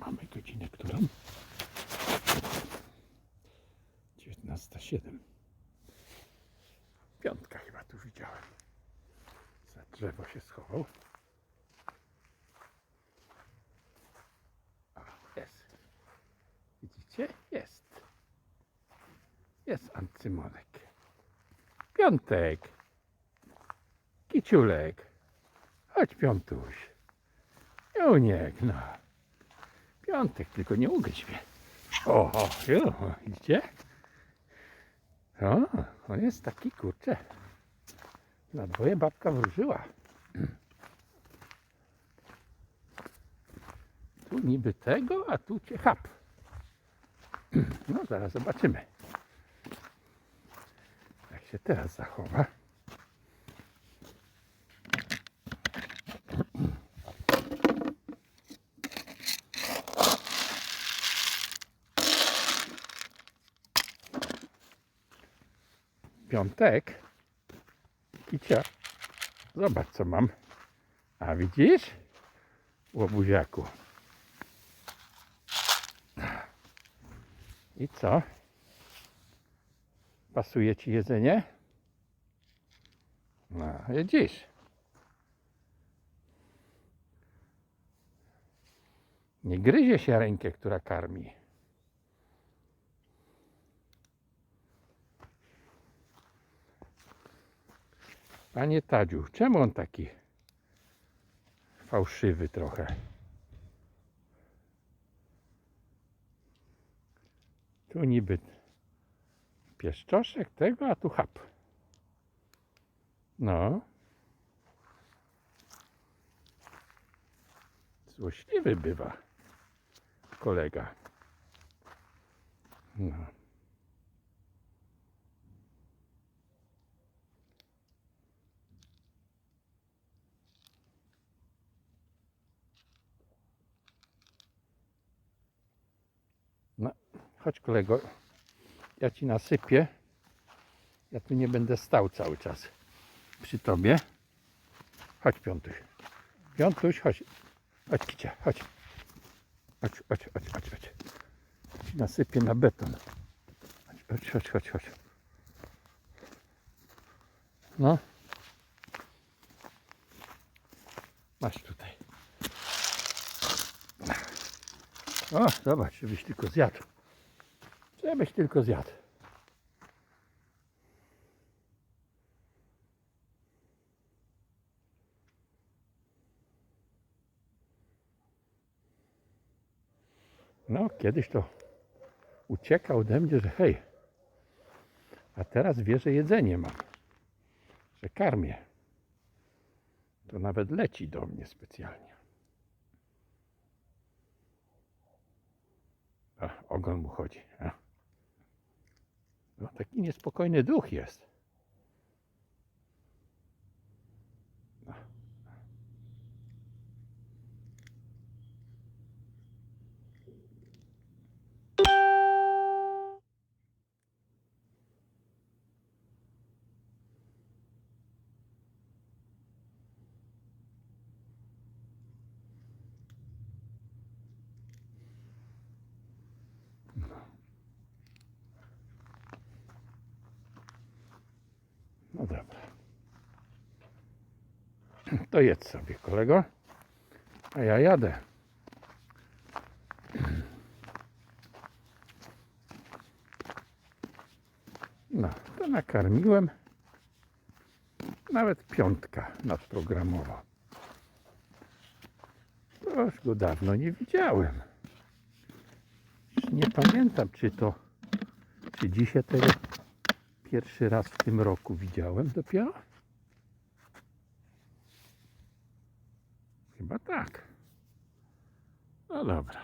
Mamy godzinę, którą? 19.07. Piątka chyba tu widziałem. Za drzewo się schował. Jest. Widzicie? Jest. Jest ancymonek. Piątek. Kiciulek. Chodź piątuś. Juniek, no. Piątek, tylko nie ugryź mnie. O, o? O, on jest taki kurcze. Na dwoje babka wróżyła. Tu niby tego, a tu cię. No, zaraz zobaczymy. Jak się teraz zachowa. Piątek. Kicia. Zobacz co mam. A widzisz? Łobuziaku. I co? Pasuje ci jedzenie? No, widzisz. Nie gryzie się rękę, która karmi. Panie Tadziu, czemu on taki fałszywy trochę? Tu niby pieszczoszek tego, a tu chap. No. Złośliwy bywa kolega. No. No, chodź kolego, ja ci nasypię. Ja tu nie będę stał cały czas przy tobie. Chodź piątuś. Piątuś, chodź. Chodź kicia, chodź. Chodź, chodź, chodź, chodź, chodź. Ci nasypię na beton. Chodź, chodź, chodź, chodź, chodź. No. Masz tutaj. O, zobacz, żebyś tylko zjadł. Żebyś tylko zjadł. No, kiedyś to uciekał ode mnie, że hej, a teraz wie, że jedzenie mam, że karmię. To nawet leci do mnie specjalnie. A, ogon mu chodzi. No, taki niespokojny duch jest. No dobra. To jedz sobie, kolego. A ja jadę. No, to nakarmiłem. Nawet piątka nadprogramowa. To już go dawno nie widziałem. Nie pamiętam, czy to, czy dzisiaj tego pierwszy raz w tym roku widziałem dopiero? Chyba tak. No dobra.